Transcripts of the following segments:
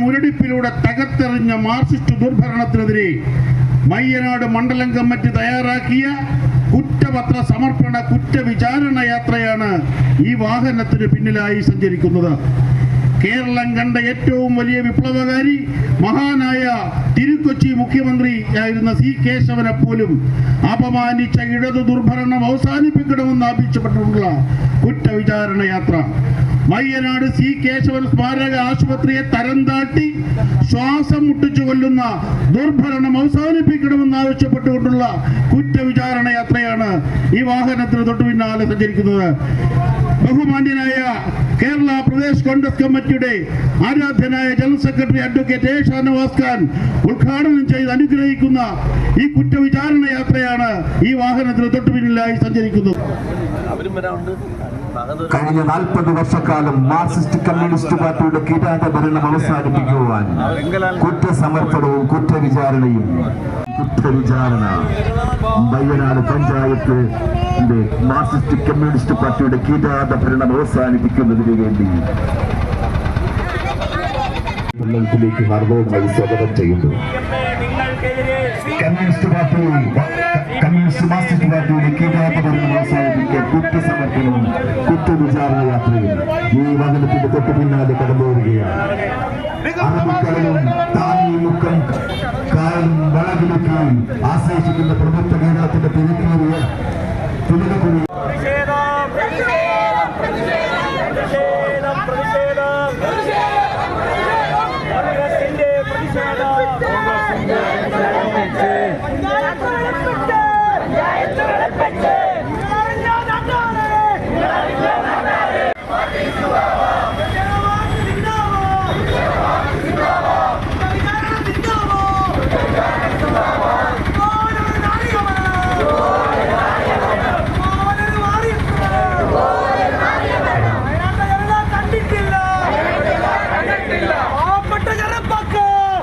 മുരടിപ്പിലൂടെ തകർത്തെറിഞ്ഞ Marxist ദുർഭരണത്തിനെതിരെ Mayyanad മണ്ഡലം committee തയ്യാറാക്കിയ കുറ്റപത്ര സമർപ്പണ കുറ്റവിചാരണ യാത്രയാണ് ഈ വാഹനത്തിന് പിന്നിലായി സഞ്ചരിക്കുന്നത്. കേരളം കണ്ട ഏറ്റവും വലിയ വിപ്ലവകാരി മഹാനായ തിരുക്കൊച്ചി മുഖ്യമന്ത്രി ആയിരുന്ന സി കേശവനെ പോലും അപമാനിച്ച ഇടതു ദുർഭരണം അവസാനിപ്പിക്കണമെന്ന് ആവശ്യപ്പെട്ടിട്ടുള്ള കുറ്റവിചാരണ യാത്ര. മയ്യനാട് സി കേശവൻ സ്മാരക ആശുപത്രിയെ തരം താട്ടി ശ്വാസം മുട്ടിച്ചു കൊല്ലുന്ന ദുർഭരണം അവസാനിപ്പിക്കണമെന്ന് ആവശ്യപ്പെട്ടുകൊണ്ടുള്ള കുറ്റവിചാരണ യാത്രയാണ് ഈ വാഹനത്തിന് തൊട്ടു പിന്നാലെ സഞ്ചരിക്കുന്നത്. ബഹുമാന്യനായ കേരള പ്രദേശ് കോൺഗ്രസ് കമ്മിറ്റിയുടെ ആരാധ്യനായ general secretary advocate A Shanavas Khan ഉദ്ഘാടനം ചെയ്ത് അനുഗ്രഹിക്കുന്ന ഈ കുറ്റവിചാരണ യാത്രയാണ് ഈ വാഹനത്തിന് തൊട്ടു പിന്നിലായി സഞ്ചരിക്കുന്നത്. കഴിഞ്ഞ നാൽപ്പത് വർഷക്കാലം മാർക്സിസ്റ്റ് കമ്മ്യൂണിസ്റ്റ് പാർട്ടിയുടെ കിരാത ഭരണം അവസാനിപ്പിക്കുവാൻ കുറ്റസമർപ്പണവും കുറ്റവിചാരണയും കുറ്റവിചാരണ വയ്യനാട് പഞ്ചായത്ത് മാർക്സിസ്റ്റ് കമ്മ്യൂണിസ്റ്റ് പാർട്ടിയുടെ കിരാത ഭരണം അവസാനിപ്പിക്കുന്നതിന് വേണ്ടി ിലേക്ക് ഹാർദവുമായി സ്വാഗതം ചെയ്യുന്നു. കമ്മ്യൂണിസ്റ്റ് പാർട്ടി കമ്മ്യൂണിസ്റ്റ് മാർക്സിസ്റ്റ് പാർട്ടിയുടെ കീഴാത്ത ഭരണം അവസാനിപ്പിക്കാൻ കുറ്റസമർപ്പണവും കുറ്റവിചാരണ യാത്രയിൽ ഈ വാഹനത്തിന്റെ തൊട്ടു പിന്നാലെ കടന്നു വരികയാണ് അറബിക്കടലും താനിമുക്കം കായലും വളകിലൊക്കെയും ആശ്രയിച്ചിരിക്കുന്ന പ്രമുഖ കേരളത്തിന്റെ തിരക്കേറിയ തുലകുറി പ്രതിഷേധം പ്രതിഷേധം പ്രതിഷേധം പ്രതിഷേധം കോൺഗ്രസിന്റെ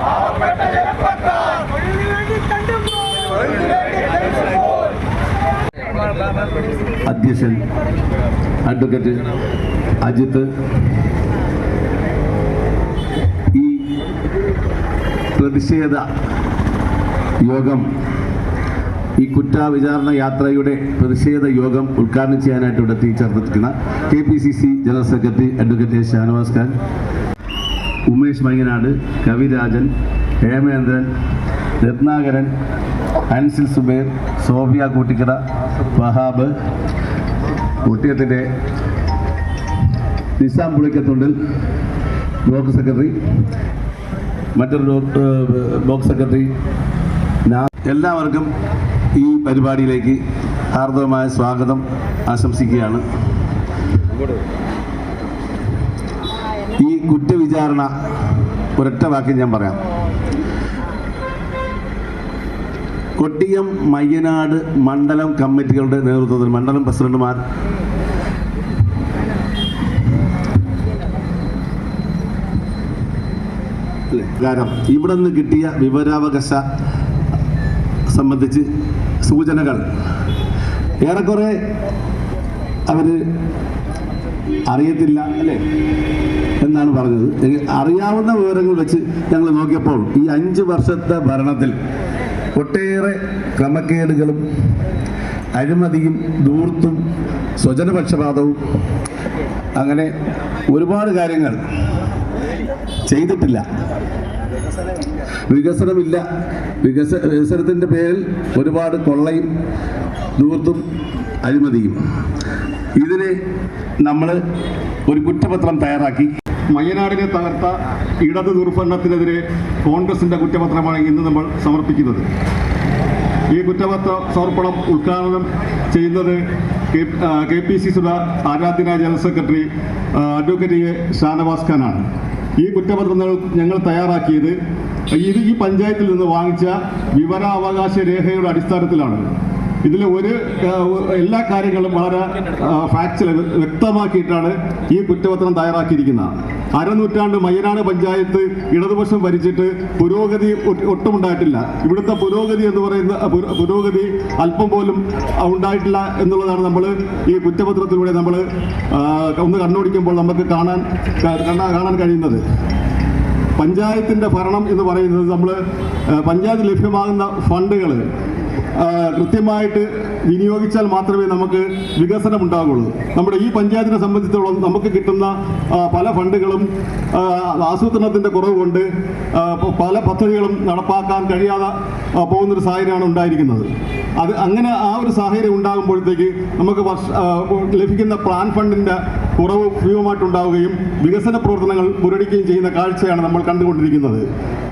പാവപ്പെട്ട ജനപ്പക്ക് തൊഴിലിന് വേണ്ടി കണ്ടുപോ അധ്യക്ഷൻ അഡ്വക്കേറ്റ് അജിത്ത്. ഈ പ്രതിഷേധ യോഗം ഈ കുറ്റവിചാരണ യാത്രയുടെ പ്രതിഷേധ യോഗം ഉദ്ഘാടനം ചെയ്യാനായിട്ട് ഇവിടെ എത്തിച്ചേർന്നിരിക്കുന്ന K P C C general secretary advocate Shanavas Khan Umesh Mainganad Kavirajan Hemendran Ratnakaran Ansil Zubair Sophia Koottikkada Wahab. കുട്ടിയത്തിന്റെ Nizam Pulikkathundil block secretary മറ്റൊരു ബ്ലോ- ബ്ലോക്ക് സെക്രട്ടറി എല്ലാവർക്കും ഈ പരിപാടിയിലേക്ക് ഹാർദവമായ സ്വാഗതം ആശംസിക്കുകയാണ്. ഈ കുറ്റവിചാരണ ഒരൊറ്റ വാക്യം ഞാൻ പറയാം. കൊട്ടിയം മയ്യനാട് മണ്ഡലം കമ്മിറ്റികളുടെ നേതൃത്വത്തിൽ മണ്ഡലം പ്രസിഡന്റുമാർ? കാരണം ഇവിടെ നിന്ന് കിട്ടിയ വിവരാവകാശ സംബന്ധിച്ച് സൂചനകൾ. ഏറെക്കുറെ അവർ അറിയത്തില്ല അല്ലേ? എന്നാണ് പറഞ്ഞത്. അറിയാവുന്ന വിവരങ്ങൾ വെച്ച് ഞങ്ങൾ നോക്കിയപ്പോൾ ഈ അഞ്ച് വർഷത്തെ ഭരണത്തിൽ ഒട്ടേറെ ക്രമക്കേടുകളും അഴിമതിയും ദൂർത്തും സ്വജനപക്ഷപാതവും അങ്ങനെ ഒരുപാട് കാര്യങ്ങൾ ചെയ്തിട്ടില്ല. വികസനമില്ല. വികസ വികസനത്തിന്റെ പേരിൽ ഒരുപാട് കൊള്ളയും ദൂർത്തും അഴിമതിയും. ഇതിന് നമ്മൾ ഒരു കുറ്റപത്രം തയ്യാറാക്കി. മയ്യനാടിനെ തകർത്ത ഇടത് ദുർഭരണത്തിനെതിരെ കോൺഗ്രസിന്റെ കുറ്റപത്രമാണ് ഇന്ന് നമ്മൾ സമർപ്പിക്കുന്നത് ഈ കുറ്റപത്ര സമർപ്പണം ഉദ്ഘാടനം ചെയ്യുന്നത് കെ- പി സി സുധ ആരാധന general secretary advocate A. Shanavas ഖാനാണ് ഈ കുറ്റപത്രം ഞങ്ങൾ തയ്യാറാക്കിയത് ഇത് ഈ പഞ്ചായത്തിൽ നിന്ന് വാങ്ങിച്ച വിവരാവകാശ രേഖയുടെ അടിസ്ഥാനത്തിലാണ് ഇതിൽ ഒരു എല്ലാ കാര്യങ്ങളും വളരെ ഫാക്ച്വൽ വ്യക്തമാക്കിയിട്ടാണ് ഈ കുറ്റപത്രം തയ്യാറാക്കിയിരിക്കുന്നത്. അരനൂറ്റാണ്ട് മയ്യനാട് പഞ്ചായത്ത് ഇടതുപക്ഷം ഭരിച്ചിട്ട് പുരോഗതി ഒട്ട് ഒട്ടുമുണ്ടായിട്ടില്ല ഇവിടുത്തെ പുരോഗതി എന്ന് പറയുന്ന പുരോഗതി അല്പം പോലും ഉണ്ടായിട്ടില്ല എന്നുള്ളതാണ് നമ്മൾ ഈ കുറ്റപത്രത്തിലൂടെ നമ്മൾ ഒന്ന് കണ്ണോടിക്കുമ്പോൾ നമുക്ക് കാണാൻ കാണാൻ കഴിയുന്നത്. പഞ്ചായത്തിന്റെ ഭരണം എന്ന് പറയുന്നത് നമ്മൾ പഞ്ചായത്ത് ലഭ്യമാകുന്ന ഫണ്ടുകൾ കൃത്യമായിട്ട് വിനിയോഗിച്ചാൽ മാത്രമേ നമുക്ക് വികസനം ഉണ്ടാകുള്ളൂ നമ്മുടെ ഈ പഞ്ചായത്തിനെ സംബന്ധിച്ചിടത്തോളം നമുക്ക് കിട്ടുന്ന പല ഫണ്ടുകളും ആസൂത്രണത്തിന്റെ കുറവ് കൊണ്ട് പല പദ്ധതികളും നടപ്പാക്കാൻ കഴിയാതെ പോകുന്നൊരു സാഹചര്യമാണ് ഉണ്ടായിരിക്കുന്നത്. അത് അങ്ങനെ ആ ഒരു സാഹചര്യം ഉണ്ടാകുമ്പോഴത്തേക്ക് നമുക്ക് വർഷ ലഭിക്കുന്ന പ്ലാൻ ഫണ്ടിന്റെ കുറവ് ഭീമമായിട്ടുണ്ടാവുകയും വികസന പ്രവർത്തനങ്ങൾ മുരടിക്കുകയും ചെയ്യുന്ന കാഴ്ചയാണ് നമ്മൾ കണ്ടുകൊണ്ടിരിക്കുന്നത്.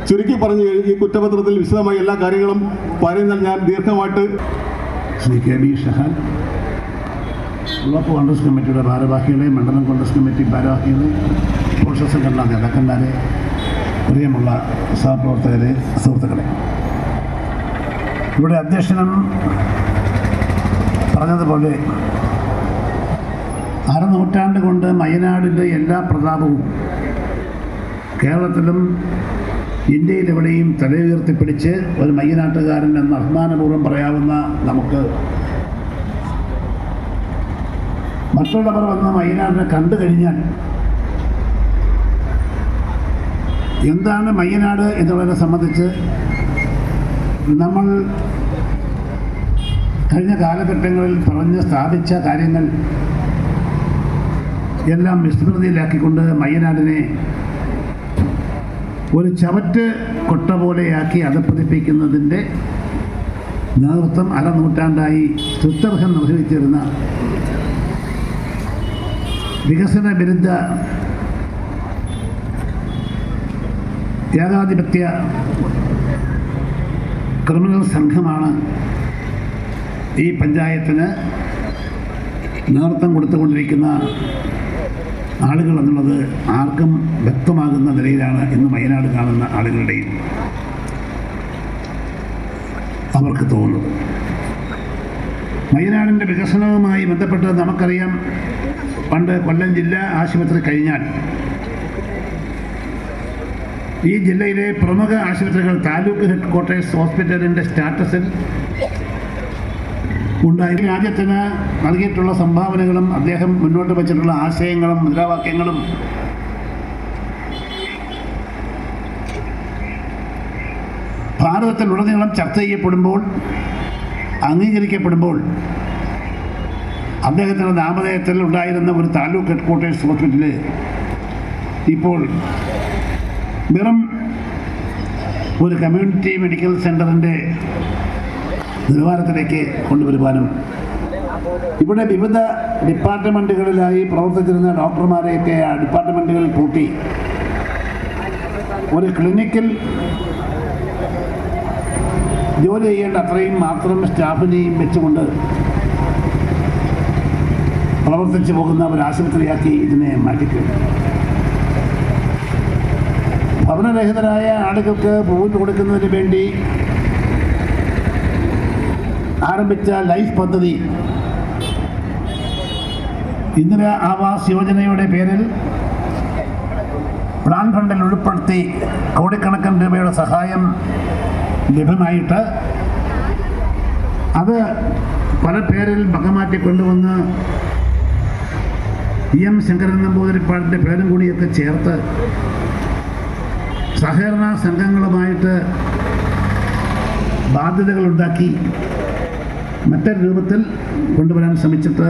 ചുരുക്കി പറഞ്ഞു ഈ കുറ്റപത്രത്തിൽ വിശദമായ എല്ലാ കാര്യങ്ങളും പറയുന്ന ഞാൻ ദീർഘമായിട്ട് കെ ബ്ലോക്ക് കോൺഗ്രസ് കമ്മിറ്റിയുടെ ഭാരവാഹികളെ മണ്ഡലം കോൺഗ്രസ് കമ്മിറ്റി ഭാരവാഹികളെ പുരുഷ സംഘടനാ നേതാക്കന്മാരെ പ്രിയമുള്ള സഹപ്രവർത്തകരെ സുഹൃത്തുക്കളെ. ഇവിടെ അധ്യക്ഷനും പറഞ്ഞതുപോലെ അരനൂറ്റാണ്ട് കൊണ്ട് വയനാടിന്റെ എല്ലാ പ്രതാപവും കേരളത്തിലും ഇന്ത്യയിലെവിടെയും തലയുയർത്തിപ്പിടിച്ച് ഒരു മയ്യനാട്ടുകാരൻ എന്ന് അഭിമാനപൂർവം പറയാവുന്ന നമുക്ക് മറ്റുള്ളവർ വന്ന് മയ്യനാടിനെ കണ്ടു കഴിഞ്ഞാൽ എന്താണ് മയ്യനാട് എന്നുള്ളതിനെ സംബന്ധിച്ച് നമ്മൾ കഴിഞ്ഞ കാലഘട്ടങ്ങളിൽ പറഞ്ഞ് സ്ഥാപിച്ച കാര്യങ്ങൾ എല്ലാം വിസ്മൃതിയിലാക്കിക്കൊണ്ട് മയ്യനാടിനെ ഒരു ചവറ്റ് കൊട്ട പോലെയാക്കി അധപ്പതിപ്പിക്കുന്നതിന്റെ നേതൃത്വം അരനൂറ്റാണ്ടായി സ്തുത്യർഹം നിർവഹിച്ചിരുന്ന വികസന വിരുദ്ധ ഏകാധിപത്യ ക്രിമിനൽ സംഘമാണ് ഈ പഞ്ചായത്തിന് നേതൃത്വം കൊടുത്തുകൊണ്ടിരിക്കുന്ന ആളുകൾ എന്നുള്ളത് ആർക്കും വ്യക്തമാകുന്ന നിലയിലാണ് ഇന്ന് വയനാട് കാണുന്ന ആളുകളുടെയും അവർക്ക് തോന്നുന്നത്. വയനാടിന്റെ വികസനവുമായി ബന്ധപ്പെട്ട് നമുക്കറിയാം പണ്ട് കൊല്ലം ജില്ലാ ആശുപത്രി കഴിഞ്ഞാൽ ഈ ജില്ലയിലെ പ്രമുഖ ആശുപത്രികൾ താലൂക്ക് ഹെഡ് ക്വാർട്ടേഴ്സ് ഹോസ്പിറ്റലിന്റെ സ്റ്റാറ്റസിൽ ഉണ്ടായി. രാജ്യത്തിന് നൽകിയിട്ടുള്ള സംഭാവനകളും അദ്ദേഹം മുന്നോട്ട് വച്ചിട്ടുള്ള ആശയങ്ങളും മുദ്രാവാക്യങ്ങളും ഭാരതത്തിലുടനീളം ചർച്ച ചെയ്യപ്പെടുമ്പോൾ അംഗീകരിക്കപ്പെടുമ്പോൾ അദ്ദേഹത്തിന്റെ നാമധേയത്തിൽ ഉണ്ടായിരുന്ന ഒരു താലൂക്ക് ഹെഡ് ക്വാർട്ടേഴ്സ് ഹോസ്പിറ്റൽ ഇപ്പോൾ വെറും ഒരു കമ്മ്യൂണിറ്റി മെഡിക്കൽ സെന്ററിന്റെ നിലവാരത്തിലേക്ക് കൊണ്ടുവരുവാനും ഇവിടെ വിവിധ ഡിപ്പാർട്ട്മെന്റുകളിലായി പ്രവർത്തിച്ചിരുന്ന ഡോക്ടർമാരെയൊക്കെ ആ ഡിപ്പാർട്ട്മെന്റുകളിൽ കൂട്ടി ഒരു ക്ലിനിക്കിൽ ജോലി ചെയ്യേണ്ട അത്രയും മാത്രം സ്റ്റാഫിനെയും വെച്ചുകൊണ്ട് പ്രവർത്തിച്ചു പോകുന്ന ഒരു ആശുപത്രിയാക്കി ഇതിനെ മാറ്റിക്കഴിഞ്ഞു ഭവനരഹിതരായ ആളുകൾക്ക് ഭൂമി കൊടുക്കുന്നതിന് വേണ്ടി ആരംഭിച്ച ലൈഫ് പദ്ധതി. ഇന്ദിര ആവാസ് യോജനയുടെ പേരിൽ പ്ലാൻ ഫണ്ടിൽ ഉൾപ്പെടുത്തി കോടിക്കണക്കിന് രൂപയുടെ സഹായം ലഭ്യമായിട്ട് അത് പല പേരിൽ മകമാറ്റി കൊണ്ടുവന്ന് ഇ എം ശങ്കരൻ നമ്പൂതിരിപ്പാടിന്റെ പേരും കൂടിയൊക്കെ ചേർത്ത് സഹകരണ സംഘങ്ങളുമായിട്ട് ബാധ്യതകളുണ്ടാക്കി മറ്റൊരു രൂപത്തിൽ കൊണ്ടുവരാൻ ശ്രമിച്ചിട്ട്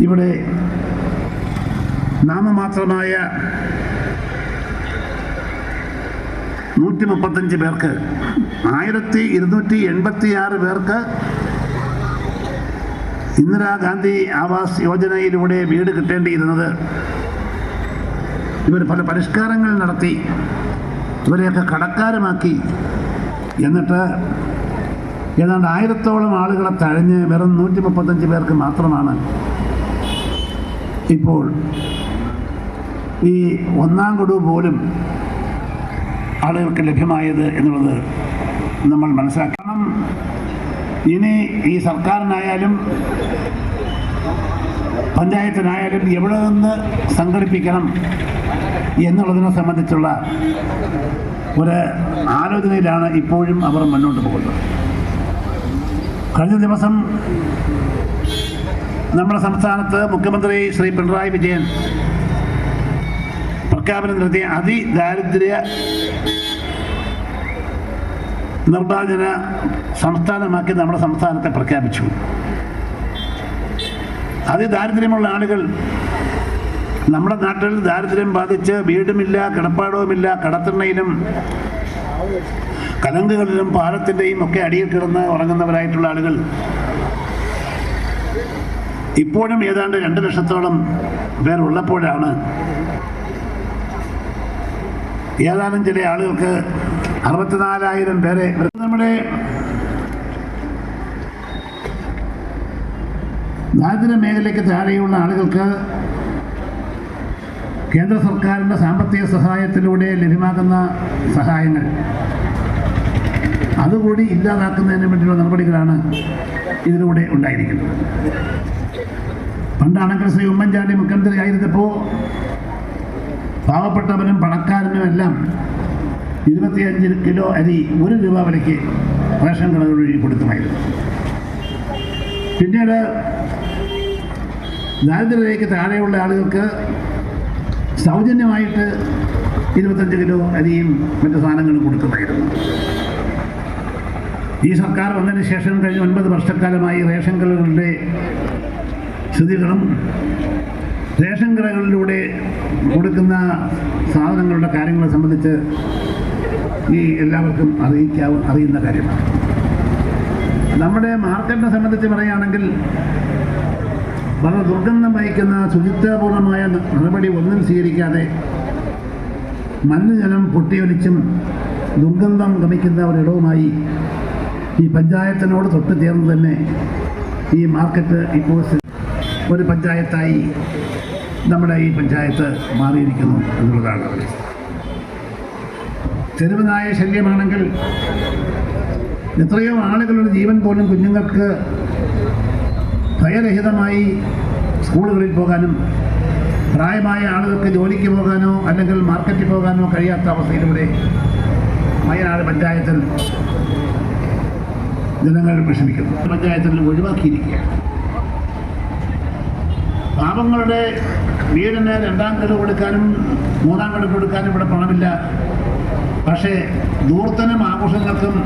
ഇവിടെ നാമമാത്രമായ നൂറ്റി മുപ്പത്തഞ്ച് പേർക്ക് ആയിരത്തി ഇരുന്നൂറ്റി എൺപത്തി ആറ് പേർക്ക് ഇന്ദിരാഗാന്ധി ആവാസ് യോജനയിലൂടെ വീട് കിട്ടേണ്ടിയിരുന്നത് ഇവർ പല പരിഷ്കാരങ്ങൾ നടത്തി ഇവരെയൊക്കെ കടക്കാരമാക്കി. എന്നിട്ട് ഏതാണ്ട് ആയിരത്തോളം ആളുകളെ തഴഞ്ഞ് വെറും നൂറ്റി മുപ്പത്തഞ്ച് പേർക്ക് മാത്രമാണ് ഇപ്പോൾ ഈ ഒന്നാം കൊടു പോലും ആളുകൾക്ക് ലഭ്യമായത് എന്നുള്ളത് നമ്മൾ മനസ്സിലാക്കണം. ഇനി ഈ സർക്കാരിനായാലും പഞ്ചായത്തിനായാലും എവിടെ നിന്ന് സംഘടിപ്പിക്കണം എന്നുള്ളതിനെ സംബന്ധിച്ചുള്ള ഒരു ആലോചനയിലാണ് ഇപ്പോഴും അവർ മുന്നോട്ട് പോകുന്നത്. കഴിഞ്ഞ ദിവസം നമ്മുടെ സംസ്ഥാനത്ത് മുഖ്യമന്ത്രി ശ്രീ പിണറായി വിജയൻ പ്രഖ്യാപനം നടത്തിയ അതിദാരിദ്ര്യ നിർമ്മാർജന സംസ്ഥാനമാക്കി നമ്മുടെ സംസ്ഥാനത്തെ പ്രഖ്യാപിച്ചു. അതിദാരിദ്ര്യമുള്ള ആളുകൾ നമ്മുടെ നാട്ടിൽ ദാരിദ്ര്യം ബാധിച്ച് വീടുമില്ല കിടപ്പാടവുമില്ല കടത്തിണ്ണയിലും കലങ്കുകളിലും പാലത്തിന്റെയും ഒക്കെ അടിയിൽ കിടന്ന് ഉറങ്ങുന്നവരായിട്ടുള്ള ആളുകൾ ഇപ്പോഴും ഏതാണ്ട് രണ്ട് ലക്ഷത്തോളം പേർ ഉള്ളപ്പോഴാണ് ഏതാനും ചില ആളുകൾക്ക് അറുപത്തിനാലായിരം പേരെ നമ്മുടെ ദാരിദ്ര്യ മേഖലയ്ക്ക് താഴെയുള്ള ആളുകൾക്ക് കേന്ദ്ര സർക്കാരിന്റെ സാമ്പത്തിക സഹായത്തിലൂടെ ലഭ്യമാകുന്ന സഹായങ്ങൾ. അതുകൂടി ഇല്ലാതാക്കുന്നതിന് വേണ്ടിയുള്ള നടപടികളാണ് ഇതിലൂടെ ഉണ്ടായിരിക്കുന്നത്. പണ്ടാണെങ്കിൽ ശ്രീ ഉമ്മൻചാണ്ടി മുഖ്യമന്ത്രി ആയിരുന്നപ്പോൾ പാവപ്പെട്ടവനും പണക്കാരനും എല്ലാം ഇരുപത്തിയഞ്ച് കിലോ അരി ഒരു രൂപ വിലയ്ക്ക് റേഷൻ കടകൾ വഴി കൊടുക്കുമായിരുന്നു പിന്നീട് ദാരിദ്ര്യരേഖയ്ക്ക് താഴെയുള്ള ആളുകൾക്ക് സൗജന്യമായിട്ട് ഇരുപത്തഞ്ച് കിലോ അരിയും മറ്റു സാധനങ്ങളും കൊടുക്കുമായിരുന്നു ഈ സർക്കാർ വന്നതിന് ശേഷം കഴിഞ്ഞ ഒൻപത് വർഷക്കാലമായി റേഷൻ കടകളുടെ സ്ഥിതികളും റേഷൻ കടകളിലൂടെ കൊടുക്കുന്ന സാധനങ്ങളുടെ കാര്യങ്ങളെ സംബന്ധിച്ച് ഈ എല്ലാവർക്കും അറിയിക്കാവുന്ന അറിയുന്ന കാര്യമാണ്. നമ്മുടെ മാർക്കറ്റിനെ സംബന്ധിച്ച് പറയുകയാണെങ്കിൽ വളരെ ദുർഗന്ധം വഹിക്കുന്ന ശുചിത്വപൂർണമായ നടപടി ഒന്നും സ്വീകരിക്കാതെ മലിനജലം പൊട്ടിയൊലിച്ചും ദുർഗന്ധം ഗമിക്കുന്ന ഒരിടവുമായി ഈ പഞ്ചായത്തിനോട് തൊട്ട് ചേർന്ന് തന്നെ ഈ മാർക്കറ്റ് ഇപ്പോൾ ഒരു പഞ്ചായത്തായി നമ്മുടെ ഈ പഞ്ചായത്ത് മാറിയിരിക്കുന്നു എന്നുള്ളതാണ്. അവർ തെരുവനായ ശല്യമാണെങ്കിൽ എത്രയോ ആളുകളുടെ ജീവൻ പോലും കുഞ്ഞുങ്ങൾക്ക് ഭയരഹിതമായി സ്കൂളുകളിൽ പോകാനും പ്രായമായ ആളുകൾക്ക് ജോലിക്ക് പോകാനോ അല്ലെങ്കിൽ മാർക്കറ്റിൽ പോകാനോ കഴിയാത്ത അവസ്ഥയിലൂടെ വയനാട് പഞ്ചായത്തിൽ ജനങ്ങൾ വിഷമിക്കുന്നു. പഞ്ചായത്തിൽ ഒഴിവാക്കിയിരിക്കുകയാണ്. പാപങ്ങളുടെ വീടിന് രണ്ടാം കട കൊടുക്കാനും മൂന്നാം കട കൊടുക്കാനും ഇവിടെ പണമില്ല. പക്ഷേ ദൂർത്തനും ആഘോഷങ്ങൾക്കും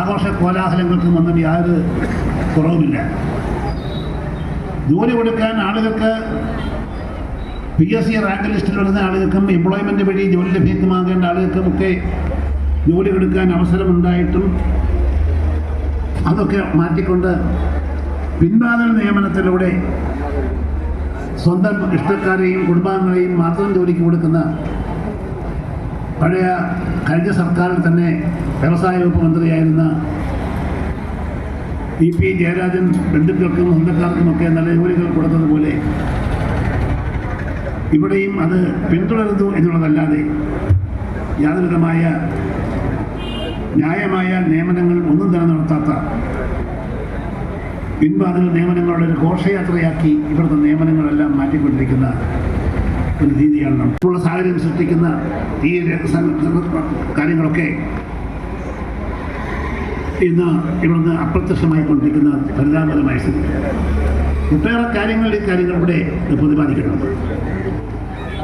ആഘോഷ കോലാഹലങ്ങൾക്കും ഒന്നും യാതൊരു കുറവുമില്ല. ജോലി കൊടുക്കാൻ ആളുകൾക്ക് പി എസ് സി റാങ്ക് ലിസ്റ്റിൽ വരുന്ന ആളുകൾക്കും എംപ്ലോയ്മെന്റ് വഴി ജോലി ലഭ്യമാകേണ്ട ആളുകൾക്കും ഒക്കെ ജോലി കൊടുക്കാൻ അവസരമുണ്ടായിട്ടും അതൊക്കെ മാറ്റിക്കൊണ്ട് പിൻവാതിൽ നിയമനത്തിലൂടെ സ്വന്തം ഇഷ്ടക്കാരെയും കുടുംബാംഗങ്ങളെയും മാത്രം ജോലിക്ക് കൊടുക്കുന്ന പഴയ കഴിഞ്ഞ സർക്കാരിൽ തന്നെ വ്യവസായ വകുപ്പ് മന്ത്രിയായിരുന്ന ഇ പി ജയരാജൻ ബന്ധുക്കൾക്കും സ്വന്തക്കാർക്കുമൊക്കെ നല്ല ജോലികൾ കൊടുത്തതുപോലെ ഇവിടെയും അത് പിന്തുടരുന്നു എന്നുള്ളതല്ലാതെ യാതൊരുവിധമായ ന്യായമായ നിയമനങ്ങൾ ഒന്നും തന്നെ നടത്താത്ത പിൻവാതിൽ നിയമനങ്ങളുടെ ഒരു ഘോഷയാത്രയാക്കി ഇവിടുത്തെ നിയമനങ്ങളെല്ലാം മാറ്റിക്കൊണ്ടിരിക്കുന്ന ഒരു രീതിയാണ് നമുക്കുള്ള സാഹചര്യം സൃഷ്ടിക്കുന്ന ഈ കാര്യങ്ങളൊക്കെ ഇന്ന് ഇവിടുന്ന് അപ്രത്യക്ഷമായി കൊണ്ടിരിക്കുന്ന പരിതാപകരമായ സ്ഥിതി. ഒട്ടേറെ കാര്യങ്ങൾ ഇവിടെ പ്രതിപാദിക്കുന്നുണ്ട്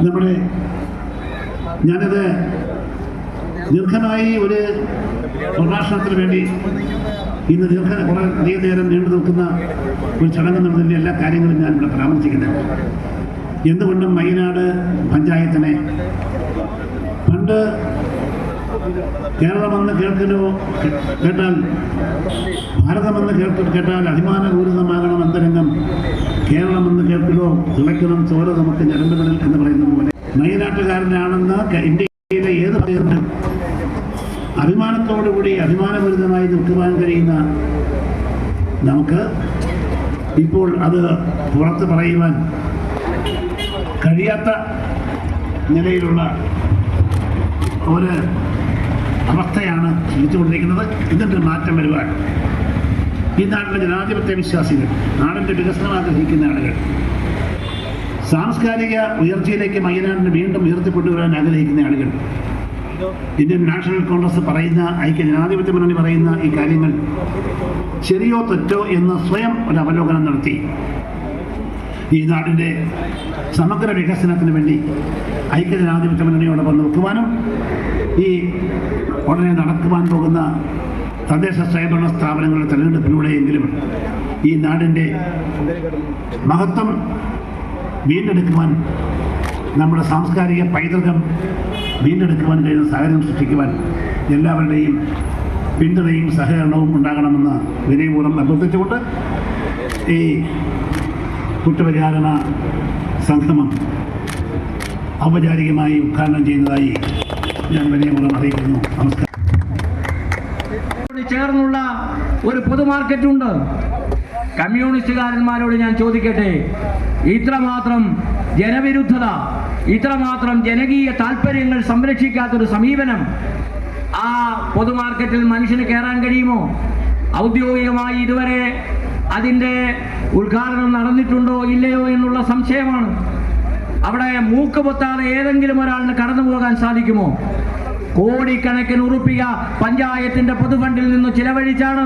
നമ്മുടെ ഞാനത് ദീർഘമായി ഒരു പ്രഭാഷണത്തിന് വേണ്ടി ഇന്ന് ദീർഘ കുറേ അധികം നേരം നീണ്ടു നിൽക്കുന്ന ഒരു ചടങ്ങ് നടന്നതിന്റെ എല്ലാ കാര്യങ്ങളും ഞാൻ ഇവിടെ പരാമർശിക്കുന്നത് എന്തുകൊണ്ടും വയനാട് പഞ്ചായത്തിനെ പണ്ട് കേരളമെന്ന് കേൾക്കലോ കേ- കേട്ടാൽ ഭാരതമെന്ന് കേട്ട് കേട്ടാൽ അഭിമാനപൂരിതമാകണം അന്തരംഗം കേരളമെന്ന് കേൾക്കലോ തിളയ്ക്കണം ചോര നമുക്ക് ഞരമ്പുകളിൽ എന്ന് പറയുന്ന പോലെ. മൈനാട്ടുകാരനാണെന്ന് ഇന്ത്യയിലെ ഏത് പറയുന്നതും അഭിമാനത്തോടുകൂടി അഭിമാനപൂരിതമായി നിൽക്കുവാൻ കഴിയുന്ന നമുക്ക് ഇപ്പോൾ അത് പുറത്ത് പറയുവാൻ കഴിയാത്ത നിലയിലുള്ള ഒരു അവസ്ഥയാണ് ജീവിച്ചുകൊണ്ടിരിക്കുന്നത്. ഇതിന്റെ മാറ്റം വരുവാൻ ഈ നാട്ടിലെ ജനാധിപത്യ വിശ്വാസികൾ നാടിന്റെ വികസനം ആഗ്രഹിക്കുന്ന ആളുകൾ സാംസ്കാരിക ഉയർച്ചയിലേക്ക് മയ്യനാടിനെ വീണ്ടും ഉയർത്തിക്കൊണ്ടുവരാൻ ആഗ്രഹിക്കുന്ന ആളുകൾ ഇന്ത്യൻ നാഷണൽ കോൺഗ്രസ് പറയുന്ന ഐക്യ ജനാധിപത്യ മുന്നണി പറയുന്ന ഈ കാര്യങ്ങൾ ശരിയോ തെറ്റോ എന്ന് സ്വയം ഒരു അവലോകനം നടത്തി. ഈ നാടിന്റെ സമഗ്ര വികസനത്തിന് വേണ്ടി ഐക്യജനാധിപത്യ മുന്നണിയോടൊപ്പം നിൽക്കുവാനും ഈ ഉടനെ നടക്കുവാൻ പോകുന്ന തദ്ദേശ സ്വയംഭരണ സ്ഥാപനങ്ങളുടെ തെരഞ്ഞെടുപ്പിലൂടെയെങ്കിലും ഈ നാടിന്റെ മഹത്വം വീണ്ടെടുക്കുവാൻ നമ്മുടെ സാംസ്കാരിക പൈതൃകം വീണ്ടെടുക്കുവാൻ കഴിയുന്ന സാഹചര്യം സൃഷ്ടിക്കുവാൻ എല്ലാവരുടെയും പിന്തുണയും സഹകരണവും ഉണ്ടാകണമെന്ന് വിനയപൂർവം അഭ്യർത്ഥിച്ചുകൊണ്ട് ഈ കുറ്റവിചാരണ സംഗമം ഔപചാരികമായി ഉദ്ഘാടനം ചെയ്യുന്നതായി ഞാൻ വിനയപൂർവം അറിയിക്കുന്നു. നമസ്കാരം. ചേർന്നുള്ള ഒരു പൊതു മാർക്കറ്റുണ്ട്. കമ്മ്യൂണിസ്റ്റുകാരന്മാരോട് ഞാൻ ചോദിക്കട്ടെ ഇത്രമാത്രം ജനവിരുദ്ധത ഇത്രമാത്രം ജനകീയ താല്പര്യങ്ങൾ സംരക്ഷിക്കാത്തൊരു സമീപനം ആ പൊതു മാർക്കറ്റിൽ മനുഷ്യന് കയറാൻ കഴിയുമോ? ഔദ്യോഗികമായി ഇതുവരെ അതിന്റെ ഉദ്ഘാടനം നടന്നിട്ടുണ്ടോ ഇല്ലയോ എന്നുള്ള സംശയമാണ്. അവിടെ മൂക്ക് പൊത്താതെ ഏതെങ്കിലും ഒരാളിന് കടന്നു പോകാൻ സാധിക്കുമോ? കോടിക്കണക്കിന് ഉറുപ്പിക പഞ്ചായത്തിന്റെ പൊതുഫണ്ടിൽ നിന്ന് ചിലവഴിച്ചാണ്.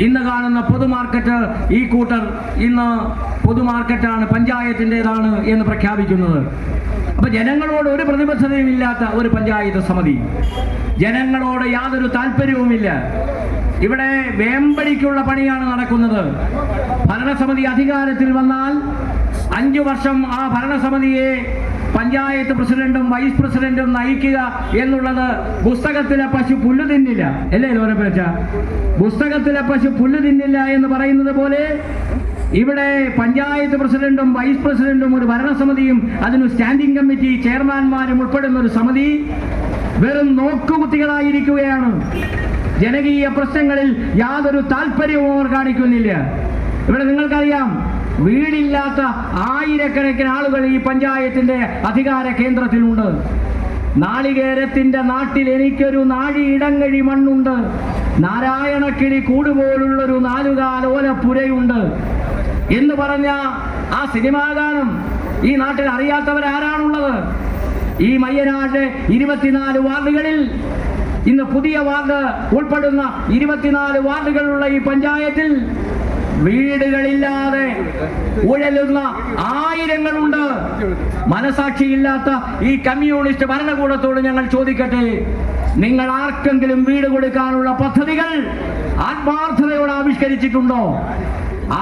ഇന്ന് കാണുന്ന പൊതുമാർക്കറ്റ് ഈ കൂട്ടർ ഇന്ന് പൊതുമാർക്കറ്റാണ് പഞ്ചായത്തിന്റെതാണ് എന്ന് പ്രഖ്യാപിക്കുന്നത്. അപ്പൊ ജനങ്ങളോട് ഒരു പ്രതിബദ്ധതയും ഇല്ലാത്ത ഒരു പഞ്ചായത്ത് സമിതി. ജനങ്ങളോട് യാതൊരു താല്പര്യവുമില്ല. ഇവിടെ വേമ്പടിക്കുള്ള പണിയാണ് നടക്കുന്നത്. ഭരണസമിതി അധികാരത്തിൽ വന്നാൽ അഞ്ചു വർഷം ആ ഭരണസമിതിയെ പഞ്ചായത്ത് പ്രസിഡന്റും വൈസ് പ്രസിഡന്റും നയിക്കുക എന്നുള്ളത് പുസ്തകത്തിലെ പശു പുല്ല് തിന്നില്ല. അല്ലേ ലോനപ്പേച്ച പുസ്തകത്തിലെ പശു പുല്ല് തിന്നില്ല എന്ന് പറയുന്നത് പോലെ ഇവിടെ പഞ്ചായത്ത് പ്രസിഡന്റും വൈസ് പ്രസിഡന്റും ഒരു ഭരണസമിതിയും അതിന് സ്റ്റാൻഡിംഗ് കമ്മിറ്റി ചെയർമാൻമാരും ഉൾപ്പെടുന്ന ഒരു സമിതി വെറും നോക്കുകുത്തികളായിരിക്കുകയാണ്. ജനകീയ പ്രശ്നങ്ങളിൽ യാതൊരു താല്പര്യവും അവർ കാണിക്കുന്നില്ല. ഇവിടെ നിങ്ങൾക്കറിയാം വീടില്ലാത്ത ആയിരക്കണക്കിന് ആളുകൾ ഈ പഞ്ചായത്തിന്റെ അധികാര കേന്ദ്രത്തിലുണ്ട്. നാളികേരത്തിന്റെ നാട്ടിൽ എനിക്കൊരു നാഴി ഇടങ്ങഴി മണ്ണുണ്ട്. നാരായണക്കിളി കൂടുപോലുള്ളൊരു നാലുകാൽ ഓലപ്പുരയുണ്ട്. എന്ന് പറഞ്ഞ ആ സിനിമാ ഗാനം ഈ നാട്ടിൽ അറിയാത്തവരാരാണുള്ളത്? ഈ മയ്യനാട് ഇരുപത്തിനാല് വാർഡുകളിൽ ഇന്ന് പുതിയ വാർഡ് ഉൾപ്പെടുന്ന ഇരുപത്തിനാല് വാർഡുകളുള്ള ഈ പഞ്ചായത്തിൽ വീടുകളില്ലാതെ ഉഴലുന്ന ആയിരങ്ങളുണ്ട്. മനസാക്ഷിയില്ലാത്ത ഈ കമ്മ്യൂണിസ്റ്റ് ഭരണകൂടത്തോട് ഞങ്ങൾ ചോദിക്കട്ടെ നിങ്ങൾ ആർക്കെങ്കിലും വീട് കൊടുക്കാനുള്ള പദ്ധതികൾ ആത്മാർത്ഥതയോടെ ആവിഷ്കരിച്ചിട്ടുണ്ടോ?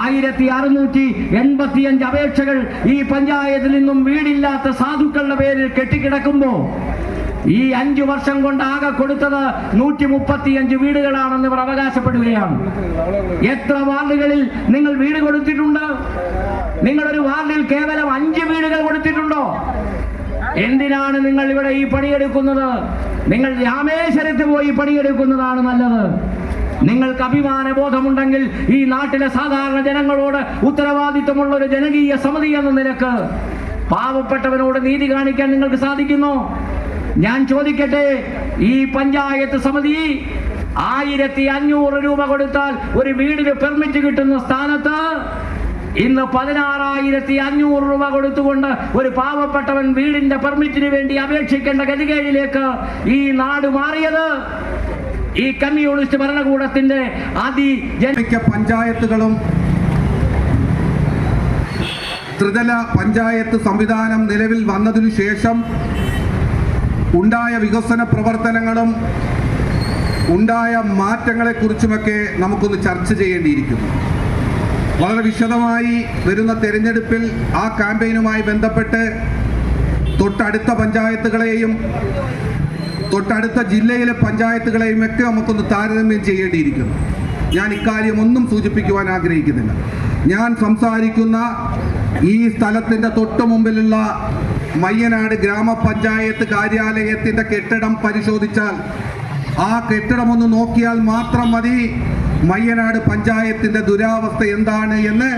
ആയിരത്തി അറുന്നൂറ്റി എൺപത്തിയഞ്ച് അപേക്ഷകൾ ഈ പഞ്ചായത്തിൽ നിന്നും വീടില്ലാത്ത സാധുക്കളുടെ പേരിൽ കെട്ടിക്കിടക്കുമ്പോ ഈ അഞ്ചു വർഷം കൊണ്ട് ആകെ കൊടുത്തത് നൂറ്റി മുപ്പത്തിയഞ്ച് വീടുകളാണെന്ന് ഇവർ അവകാശപ്പെടുകയാണ്. എത്ര വാർഡുകളിൽ നിങ്ങൾ വീട് കൊടുത്തിട്ടുണ്ട്? നിങ്ങളൊരു വാർഡിൽ കേവലം അഞ്ച് വീടുകൾ കൊടുത്തിട്ടുണ്ടോ? എന്തിനാണ് നിങ്ങൾ ഇവിടെ ഈ പണിയെടുക്കുന്നത്? നിങ്ങൾ രാമേശ്വരത്ത് പോയി പണിയെടുക്കുന്നതാണ് നല്ലത്. നിങ്ങൾക്ക് അഭിമാന ബോധമുണ്ടെങ്കിൽ ഈ നാട്ടിലെ സാധാരണ ജനങ്ങളോട് ഉത്തരവാദിത്വമുള്ള ഒരു ജനകീയ സമിതി എന്ന നിലയ്ക്ക് പാവപ്പെട്ടവനോട് നീതി കാണിക്കാൻ നിങ്ങൾക്ക് സാധിക്കുന്നു? ഞാൻ ചോദിക്കട്ടെ ഈ പഞ്ചായത്ത് സമിതി ആയിരത്തി അഞ്ഞൂറ് രൂപ കൊടുത്താൽ ഒരു വീടിന് പെർമിറ്റ് കിട്ടുന്ന സ്ഥാനത്ത് ഇന്ന് പതിനാറായിരത്തി അഞ്ഞൂറ് രൂപ കൊടുത്തുകൊണ്ട് ഒരു പാവപ്പെട്ടവൻ വീടിന്റെ പെർമിറ്റിന് വേണ്ടി അപേക്ഷിക്കേണ്ട ഗതികേടിലേക്ക് ഈ നാട് മാറിയത്. ഈ കമ്മ്യൂണിസ്റ്റ് ഭരണകൂടത്തിന്റെ അതി മിക്ക പഞ്ചായത്തുകളും ത്രിതല പഞ്ചായത്ത് സംവിധാനം നിലവിൽ വന്നതിനു ശേഷം ഉണ്ടായ വികസന പ്രവർത്തനങ്ങളും ഉണ്ടായ മാറ്റങ്ങളെക്കുറിച്ചുമൊക്കെ നമുക്കൊന്ന് ചർച്ച ചെയ്യേണ്ടിയിരിക്കുന്നു. വളരെ വിശദമായി വരുന്ന തെരഞ്ഞെടുപ്പിൽ ആ ക്യാമ്പയിനുമായി ബന്ധപ്പെട്ട് തൊട്ടടുത്ത പഞ്ചായത്തുകളെയും തൊട്ടടുത്ത ജില്ലയിലെ പഞ്ചായത്തുകളെയും ഒക്കെ നമുക്കൊന്ന് താരതമ്യം ചെയ്യേണ്ടിയിരിക്കുന്നു. ഞാൻ ഇക്കാര്യം ഒന്നും സൂചിപ്പിക്കുവാൻ ആഗ്രഹിക്കുന്നില്ല. ഞാൻ സംസാരിക്കുന്ന ഈ സ്ഥലത്തിന്റെ തൊട്ടു മുമ്പിലുള്ള മയ്യനാട് ഗ്രാമപഞ്ചായത്ത് കാര്യാലയത്തിന്റെ കെട്ടിടം പരിശോധിച്ചാൽ ആ കെട്ടിടം ഒന്ന് നോക്കിയാൽ മാത്രം മതി മയ്യനാട് പഞ്ചായത്തിന്റെ ദുരാവസ്ഥ എന്താണ് എന്ന്